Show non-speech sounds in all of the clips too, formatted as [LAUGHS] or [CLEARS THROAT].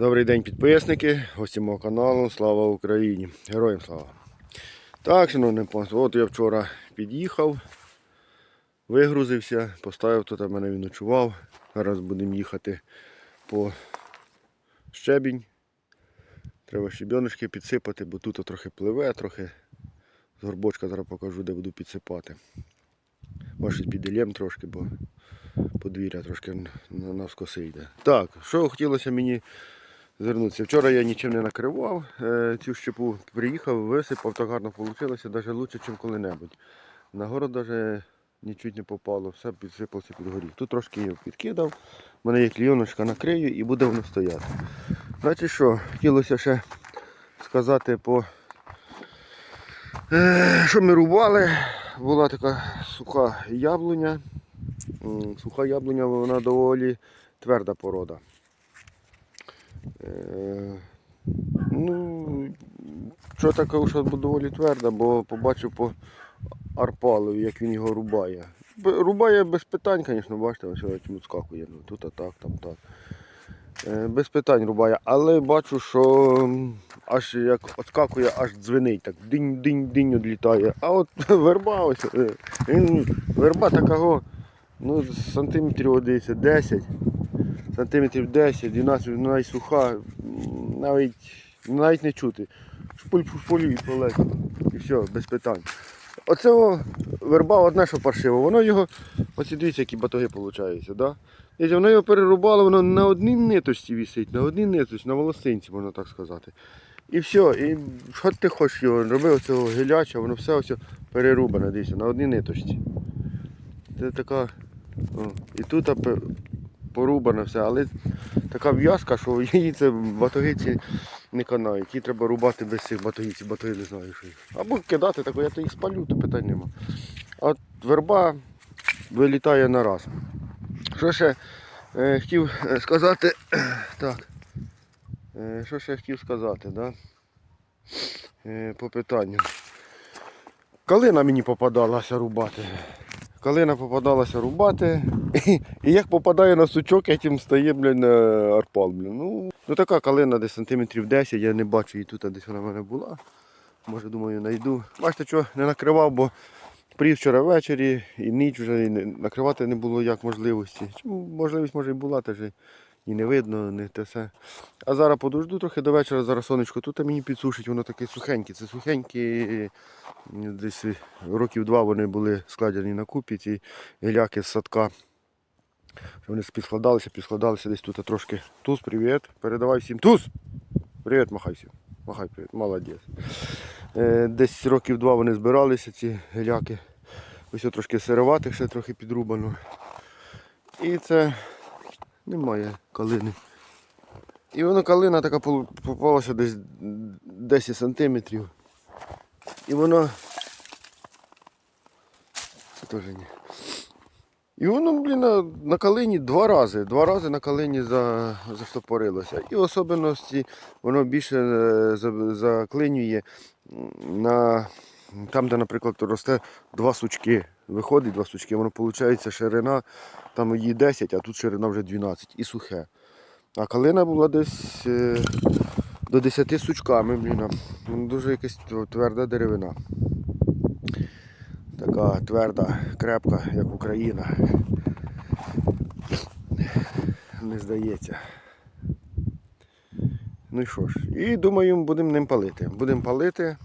Добрий день, підписники, гості мого каналу. Слава Україні! Героям слава! Так, шановне панство, от я вчора під'їхав, вигрузився, поставив тут, а мене він ночував. Зараз будемо їхати по щебінь. Треба щебіночки підсипати, бо тут трохи пливе, трохи з горбочка зараз покажу, де буду підсипати. Може під трошки, бо подвір'я трошки на- навскоси йде. Так, що хотілося мені звернутися. Вчора я нічим не накривав е, цю щепу, приїхав, висипав, так гарно вийшло, навіть краще, ніж коли-небудь. На город навіть нічуть не попало, все підсипався під горіх. Тут трошки його підкидав, в мене є клійоночка накрию і буде воно стояти. Значить що, хотілося ще сказати по е, що ми рубали. Була така суха яблуня. Суха яблуня, вона доволі тверда порода. Е, Ну, що таке, що доволі тверда, бо побачив по арпалові, як він його рубає. Рубає без питань, звісно, бачите, ось ось йому скакує. Ну, тут а так, там так. Е, Без питань рубає, але бачу, що аж як відскакує, аж дзвенить, так динь-динь-динь відлітає. А от [LAUGHS] верба ось, е, він, верба такого, ну, сантиметрів дивіться, 10 сантиметрів 10, 12, вона і суха, навіть, навіть не чути. Шпуль шпуль і полетіло. І все, без питань. Оце верба одне, що паршиво, воно його, оці дивіться, які батоги виходять, да? Воно його перерубало, воно на одній ниточці висить, на одній ниточці, на волосинці, можна так сказати. І все, і що ти хочеш його, роби оцього геляча, воно все ось перерубане, дивіться, на одній ниточці. Це така. О, і тут порубано все, але така в'язка, що її це батогиці не канають. Її треба рубати без цих батогів, ці батоги не знаю, що їх. Або кидати, так я то їх спалю, то питань нема. А верба вилітає на раз. Що ще е, хотів е, сказати? [CLEARS THROAT] Так. Е, що ще хотів сказати, да? е, по питанню. Калина мені попадалася рубати. Калина попадалася рубати. [LAUGHS] І як попадає на сучок, этим стає блін, на арпал. Блін. Ну, ну така калина десь сантиметрів 10, я не бачу її тут, а десь вона в мене була. Може, думаю, знайду. Бачите, що не накривав, бо прів вчора ввечері і ніч вже і накривати не було як можливості. Чому можливість може і була, теж і- не видно, не те все. А зараз подожду трохи до вечора, зараз сонечко тут мені підсушить, воно таке сухеньке. Це сухенькі, десь років два вони були складені на купі, ці гіляки з садка. Вони підскладалися, підскладалися десь тут трошки. Туз, привіт. Передавай всім. Туз! Привіт, махай всім. Махай, привіт, молодець. Е, Десь років два вони збиралися, ці геляки. Ось трошки сироватих, ще трохи підрубано. І це немає калини. І воно калина така попалася десь 10 сантиметрів. І воно. Це теж ні. І воно, блін, на, на калині два рази. Два рази на калині за, заштопорилося. І в особливості воно більше е, за- заклинює на там, де, наприклад, росте два сучки. Виходить два сучки, воно виходить ширина, там її 10, а тут ширина вже 12 і сухе. А калина була десь е, до 10 сучками, блін. Ну, Дуже якась тверда деревина. Така тверда, крепка, як Україна. Не здається. Ну і що ж, і думаю, будемо ним палити. Будемо палити.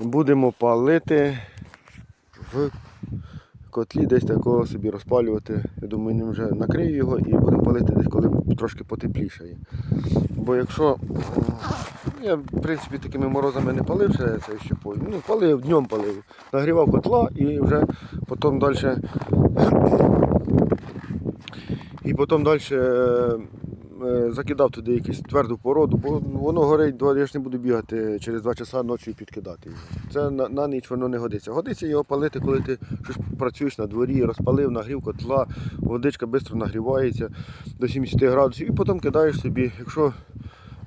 Будемо палити в котлі десь такого собі розпалювати. Я думаю, ним вже накрию його і будемо палити десь, коли трошки потеплішає. Бо якщо я в принципі такими морозами не палив ще цей щепою. Ну, палив, днем палив. Нагрівав котла і вже потім далі. [CLEARS THROAT] І потім далі закидав туди якусь тверду породу, бо воно горить, я ж не буду бігати через 2 часа ночі і підкидати його. Це на, на ніч воно не годиться. Годиться його палити, коли ти щось працюєш на дворі, розпалив, нагрів котла, водичка швидко нагрівається до 70 градусів і потім кидаєш собі, якщо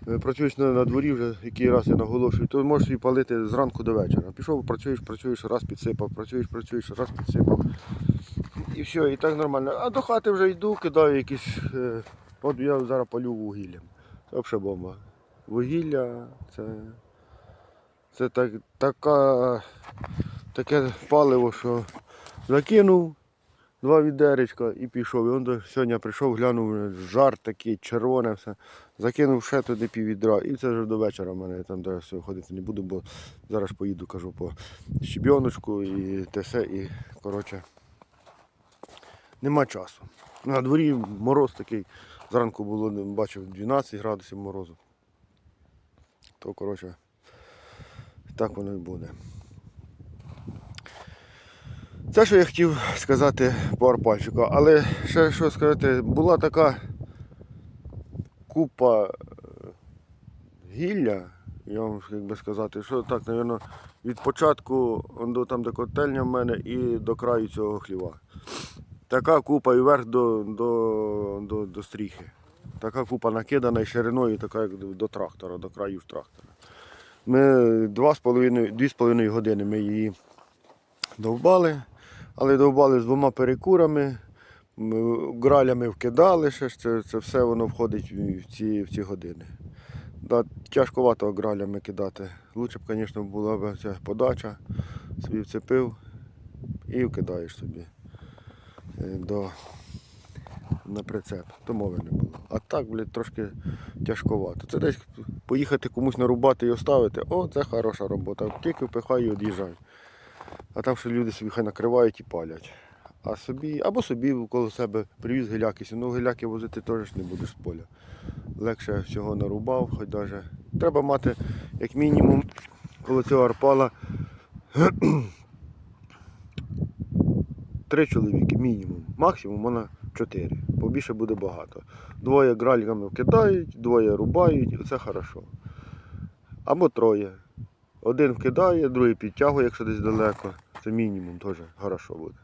е, працюєш на, дворі вже який раз я наголошую, то можеш її палити зранку до вечора. Пішов, працюєш, працюєш, раз підсипав, працюєш, працюєш, раз підсипав. І все, і так нормально. А до хати вже йду, кидаю якісь е, От я зараз палю вугіллям. Це взагалі бомба. Вугілля це, це так, така, таке паливо, що закинув два відеречка і пішов. І он сьогодні прийшов, глянув, жар такий, червоне все. Закинув ще туди пів відра. І це вже до вечора в мене там зараз ходити не буду, бо зараз поїду, кажу, по щебіночку і те все. І коротше, нема часу. На дворі мороз такий. Зранку було, бачив, 12 градусів морозу. То, коротше, так воно і буде. Це, що я хотів сказати по арпальчику. Але ще що сказати, була така купа е, гілля, я вам як би сказати, що так, мабуть, від початку до там, де котельня в мене, і до краю цього хліва. Така купа і вверх до, до, до, до стріхи. Така купа накидана і шириною, така як до, трактора, до краю трактора. Ми два з половиною, дві з половиною години ми її довбали, але довбали з двома перекурами, гралями вкидали ще це, це все воно входить в ці, в ці години. Да, тяжковато гралями кидати. Лучше б, звісно, була б ця подача, собі вцепив і вкидаєш собі до, на прицеп. То мови не було. А так, блядь, трошки тяжковато. Це десь поїхати комусь нарубати і оставити, о, це хороша робота. Тільки впихай і од'їжджай. А там що люди собі хай накривають і палять. А собі, або собі коло себе привіз гиляки, ну гиляки возити теж не будеш з поля. Легше всього нарубав, хоч даже. Треба мати як мінімум коло цього арпала три чоловіки, мінімум. Максимум вона чотири. Побільше буде багато. Двоє гральками вкидають, двоє рубають, і це хорошо. Або троє. Один вкидає, другий підтягує, якщо десь далеко. Це мінімум теж хорошо буде.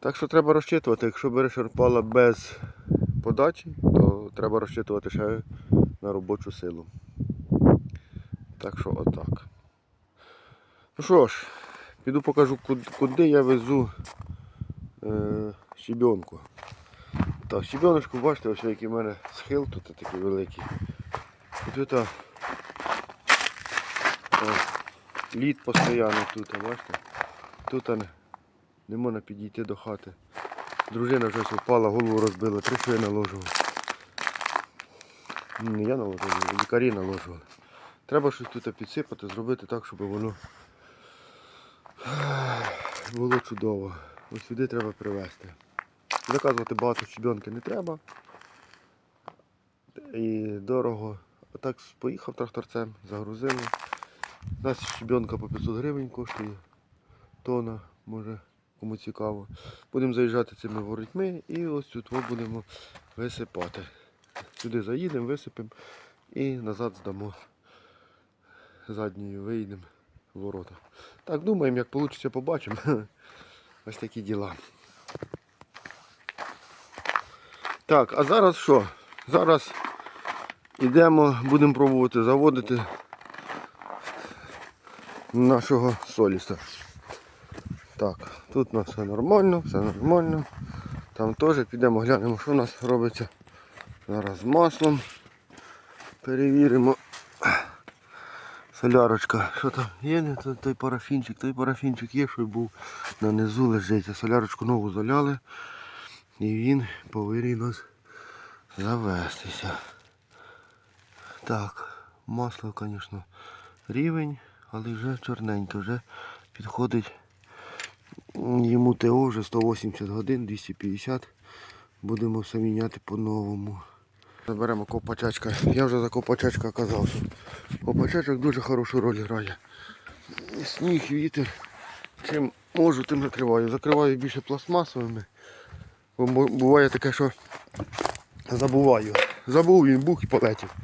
Так що треба розчитувати, якщо береш арпала без подачі, то треба розчитувати ще на робочу силу. Так що отак. Ну що ж, піду покажу, куди, я везу е, щебенку. Так, щебеночку, бачите, ось який в мене схил тут такий великий. Тут а, а, лід постійно тут, бачите? Тут а, не, можна підійти до хати. Дружина вже впала, голову розбила, три шви наложував. Не я наложував, лікарі наложували. Треба щось тут підсипати, зробити так, щоб воно було чудово. Ось сюди треба привезти. Заказувати багато щебенки не треба. І дорого. А так поїхав тракторцем, загрузили. У нас щебенка по 500 гривень коштує. Тона, може кому цікаво. Будемо заїжджати цими воротьми і ось тут будемо висипати. Сюди заїдемо, висипемо і назад здамо. Задньою вийдемо ворота. Так, думаємо, як вийде, побачимо. [LAUGHS] Ось такі діла. Так, а зараз що? Зараз йдемо, будемо пробувати заводити нашого соліса. Так, тут у нас все нормально, все нормально. Там теж підемо глянемо, що у нас робиться. Зараз маслом. Перевіримо. Солярочка, що там є, той, парафінчик, той парафінчик є, що був на низу лежить. Солярочку нову заляли. І він повинен нас завестися. Так, масло, звісно, рівень, але вже чорненьке, вже підходить йому ТО вже 180 годин, 250. Будемо все міняти по-новому. Заберемо копачачка. Я вже за копачачка казав, що копачачок дуже хорошу роль грає. Сніг, вітер. Чим можу, тим закриваю. Закриваю більше пластмасовими. Бо буває таке, що забуваю. Забув він бух і полетів.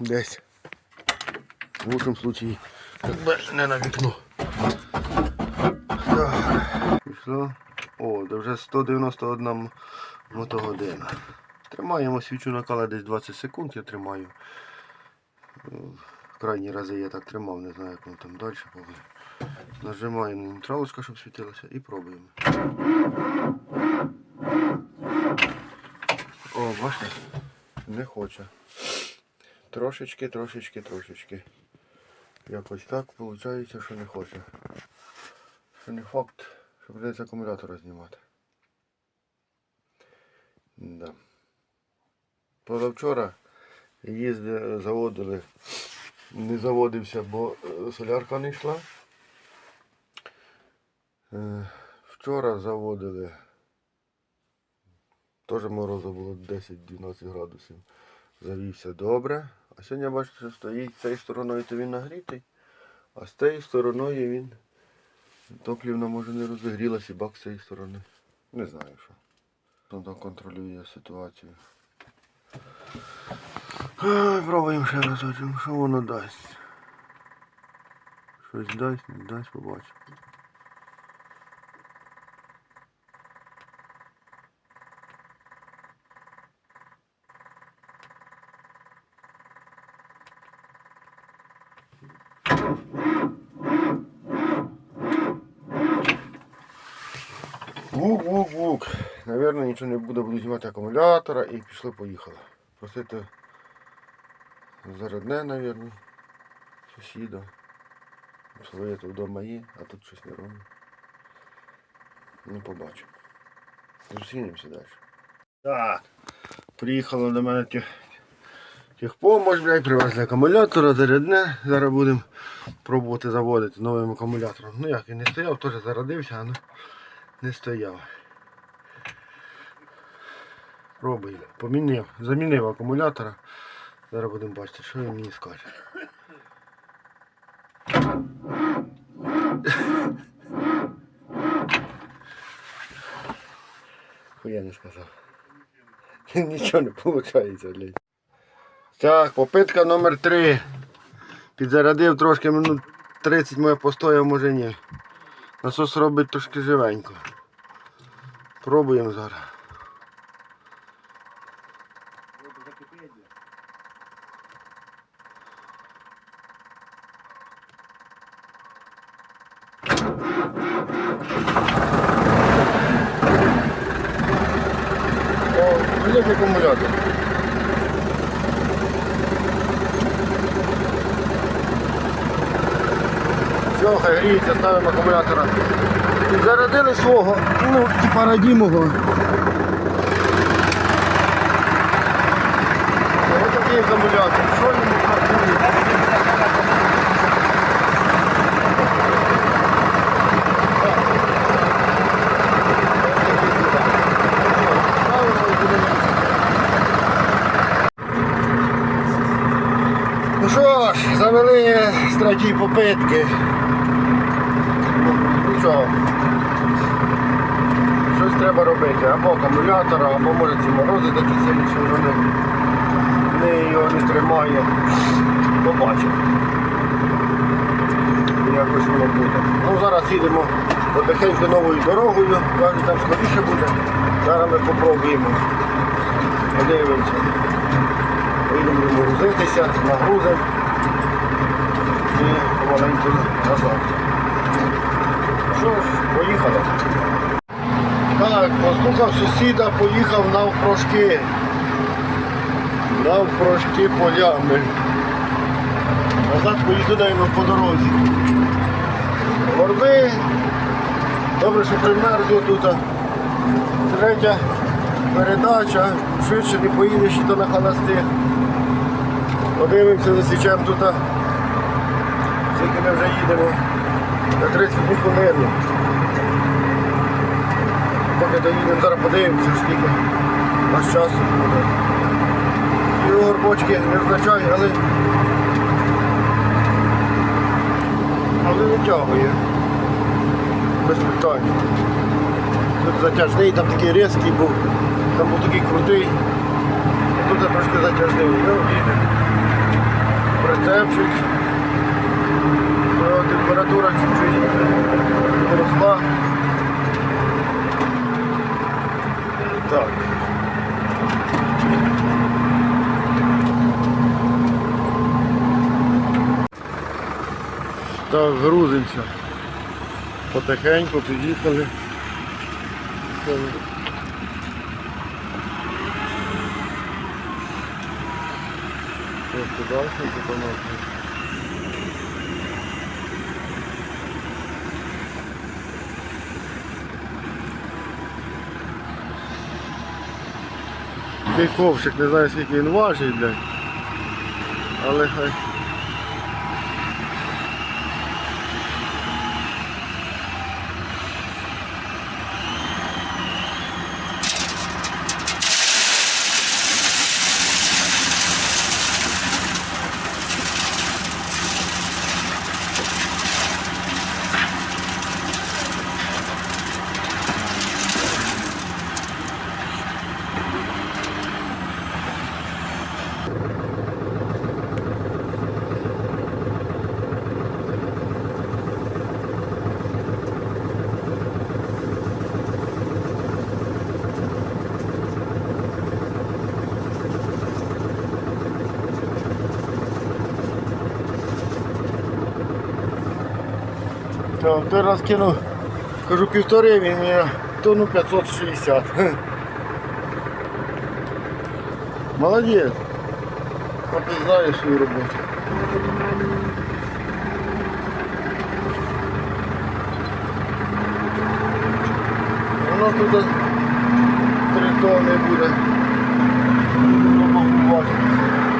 Десь. В лучшому случаї якби не на вікно. Пішло. О, де вже 191 мотогодина. Тримаємо свічу накала десь 20 секунд, я тримаю. В Крайні рази я так тримав, не знаю, як воно там далі повинно. Нажимаємо нейтралочка, щоб світилася, і пробуємо. О, бачите? Не хоче. Трошечки, трошечки, трошечки. Якось так виходить, що не хоче. Що не факт що придеться акумулятора знімати. Да. Позавчора їздили, заводили, не заводився, бо е, солярка не йшла. Е, Вчора заводили. Теж морозу було 10-12 градусів. Завівся добре. А сьогодні бачите, що стоїть з цією стороною, то він нагрітий, а з тією стороною він топлівно може не розігрілася і бак з цієї сторони. Не знаю що. Хто контролює ситуацію. Ай, Пробуємо ще разочок, що воно дасть. Щось дасть, не дасть, побачимо. Нічого не буде, буду знімати акумулятора і пішли поїхали. Просити зарядне, наверное, сусіда. Своє тут вдома є, а тут щось не робить. Не побачимо. Зустрінемося далі. Так. Приїхала до мене тех... техпомощь, блядь, привезли акумулятора, зарядне. Зараз будемо пробувати заводити новим акумулятором. Ну як він не стояв, теж зарядився, але не стояв. Пробуємо. Помінив, замінив акумулятора. Зараз будемо бачити, що він мені скаже. Хуя не сказав. [LAUGHS] Нічого не виходить, блядь. Так, попитка номер 3 Підзарядив трошки минут 30 моє постояв, може ні. Насос робить трошки живенько. Пробуємо зараз. О, великий акумулятор. Все, хай гріється, ставимо акумулятора. Зарядили свого, ну, типа радімого. Ось такий акумулятор. Що йому працює? Ну що ж, завели з третьої попитки. Ну, Нічого. Щось треба робити. Або акумулятора, або може ці морози такі сильні, що вже не, його не тримає. Побачимо. Якось воно буде. Ну зараз їдемо потихеньку новою дорогою, кажуть, там скоріше буде. Зараз ми попробуємо. Подивимося. Поїдемо грузитися, нагрузимо і помаленьку назад. Що ж, поїхали. Так, послухав сусіда, поїхав навпрошки. Навпрошки полями. Назад поїду даємо по дорозі. Горби. Добре, що примерзло тут. Третя передача. Швидше не поїдеш то на холостих. Подивимося, засічаємо тут. Скільки ми вже їдемо. На 32 хвилини. Поки доїдемо, зараз подивимося, скільки наш часу буде. І горбочки не означає, але але витягує. Без питань. Тут затяжний, там такий різкий був, там був такий крутий. Тут я трошки затяжний. Ну. Прицепчик. Температура чуть-чуть росла. Так. Так, грузимося. Потихеньку під'їхали. Просто дальше, потом. Такий ковшик, не знаю скільки він важить, блядь. Але хай. Той раз кинув, кажу півтори, він тонну 560. Молодець. А свою роботу. У нас тут три тонни буде. Будемо важитися.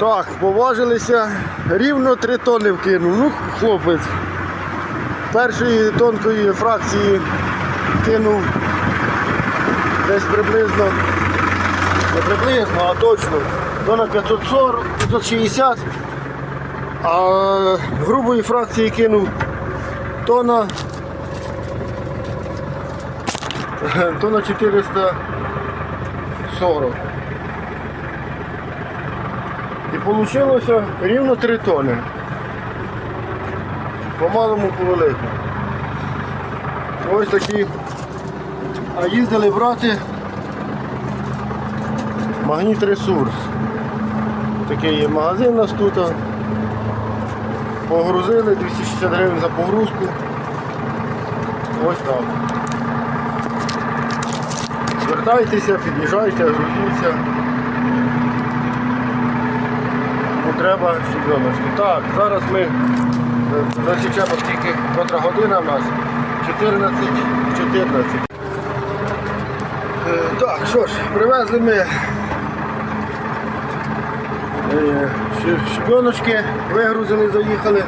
Так, поважилися, рівно 3 тонни вкинув. Ну, хлопець. Першої тонкої фракції кинув десь приблизно, не приблизно, а точно, тонна 540, 560, а грубої фракції кинув тонна, тонна 440. Вийшло рівно 3 тони. По-малому по великому. Ось такі. А їздили брати магніт ресурс. Такий є магазин у нас тут. Погрузили 260 гривень за погрузку. Ось так. Звертайтеся, під'їжджайте, грузіться. Не треба щебеночки. Так, зараз ми е, засічемо тільки котра година в нас. 14, 14. Е, Так, що ж, привезли ми щебеночки, вигрузили, заїхали.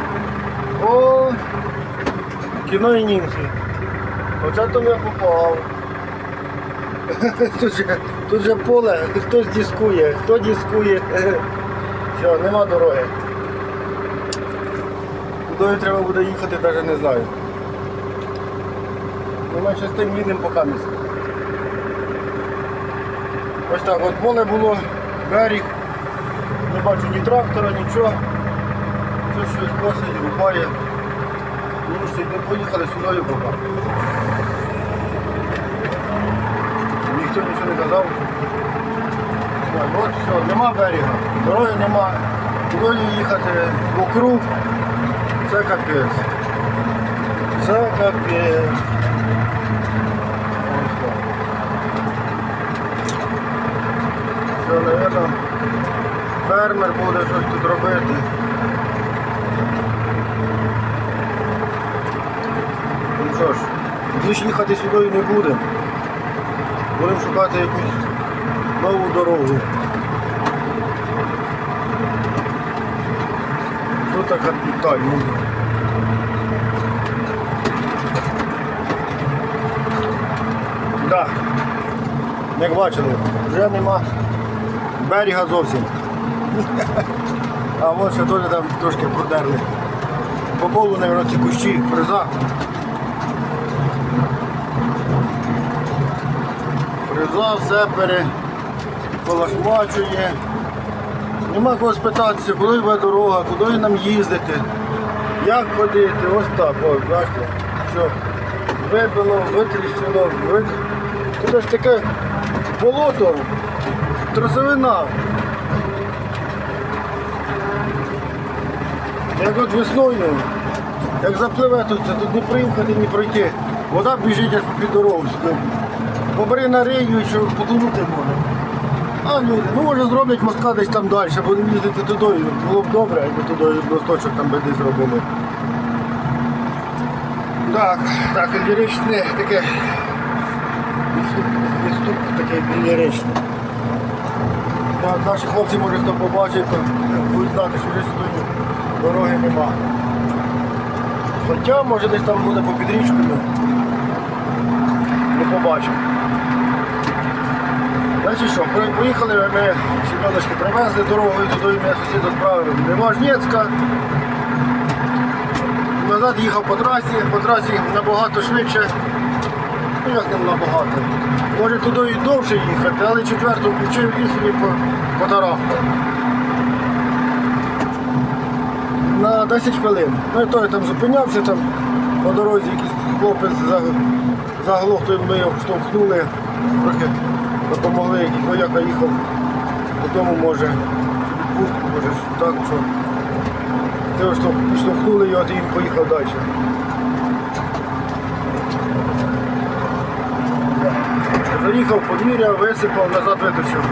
О, кіно і німці. Оце то я попав. [LAUGHS] Тут же, тут же поле, хтось дискує, хто дискує. [LAUGHS] Все, нема дороги. Куди треба буде їхати, навіть не знаю. Ну, ми тим їдемо поки місце. Ось так, от поле було, берег, не бачу ні трактора, нічого. Тут щось косить, рубає. Ну що, ми поїхали сюди поки. Ніхто нічого не казав. Так, От все, нема берега, дороги нема, куди їхати вокруг. Це капець. Це капець. Все, мабуть, фермер буде щось тут робити. Ну що ж, більше їхати сюди не будемо. Будемо шукати якусь нову дорогу. Тут така деталь. ну. Да. Як бачили, вже нема берега зовсім. А от ще теж там трошки продерли. По колу, мабуть, ці кущі, фреза. Фреза все переполошмачує. Нема кого спитатися, куди йде дорога, куди нам їздити, як ходити, ось так, ось, бачите, все. Вибило, витріщено, ви... Тут ж таке болото, тросовина. Як от весною Як запливе, це тут не проїхати, не пройти. Вода біжить аж під дорогу. Побери на рию, і що потонути може. А люди, ну може зроблять мостка десь там далі, будемо їздити туди. Було б добре, якби туди мосточок там би десь зробили. Так, так, ліричне таке. Відступ, такий ліричний. Так, наші хлопці, може хто побачить, то будуть знати, що вже сюди дороги нема. Хоча може десь там буде по підрічку, ну, не побачимо. Значить що, поїхали ми щебеночки привезли дорогою, туди мене сусід відправив до Важнєцька. Назад їхав по трасі, по трасі набагато швидше. Ну як не набагато. Може туди і довше їхати, але четверту включив і собі по, потарахтав. На 10 хвилин. Ну і то я там зупинявся, там по дорозі якийсь хлопець за- заглох, ми його штовхнули, трохи допомогли, якийсь вояка їхав додому, може, відпустку, може, так, що. Ось то підштовхнули його, він поїхав далі. Заїхав, подвір'я, висипав, назад виточив.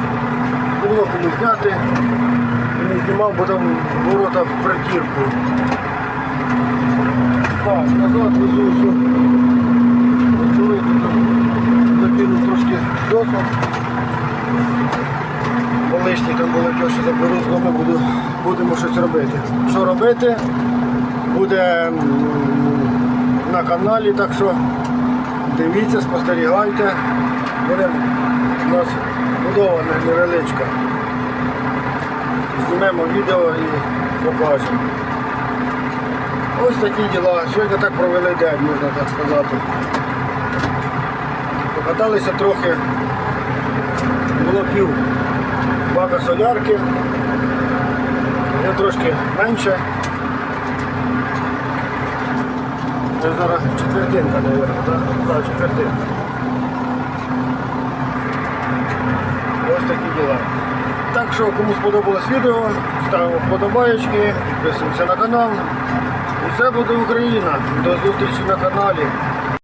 Було кому зняти. І не знімав, бо там ворота в притірку. Так, назад везу. Чоловік там закинув трошки досок. Бо лишні там були ті, що але ми буду, будемо щось робити. Що робити? Буде на каналі, так що дивіться, спостерігайте. Буде у нас будована невеличка. Знімемо відео і покажемо. Ось такі діла. Сьогодні так провели день, можна так сказати. Покаталися трохи. Було пів бака солярки. Вже трошки менше. Це зараз четвертинка, мабуть, так? Так, четвертинка. Ось такі діла. Так що, кому сподобалось відео, ставимо вподобаєчки, підписуємося на канал. І все буде Україна. До зустрічі на каналі.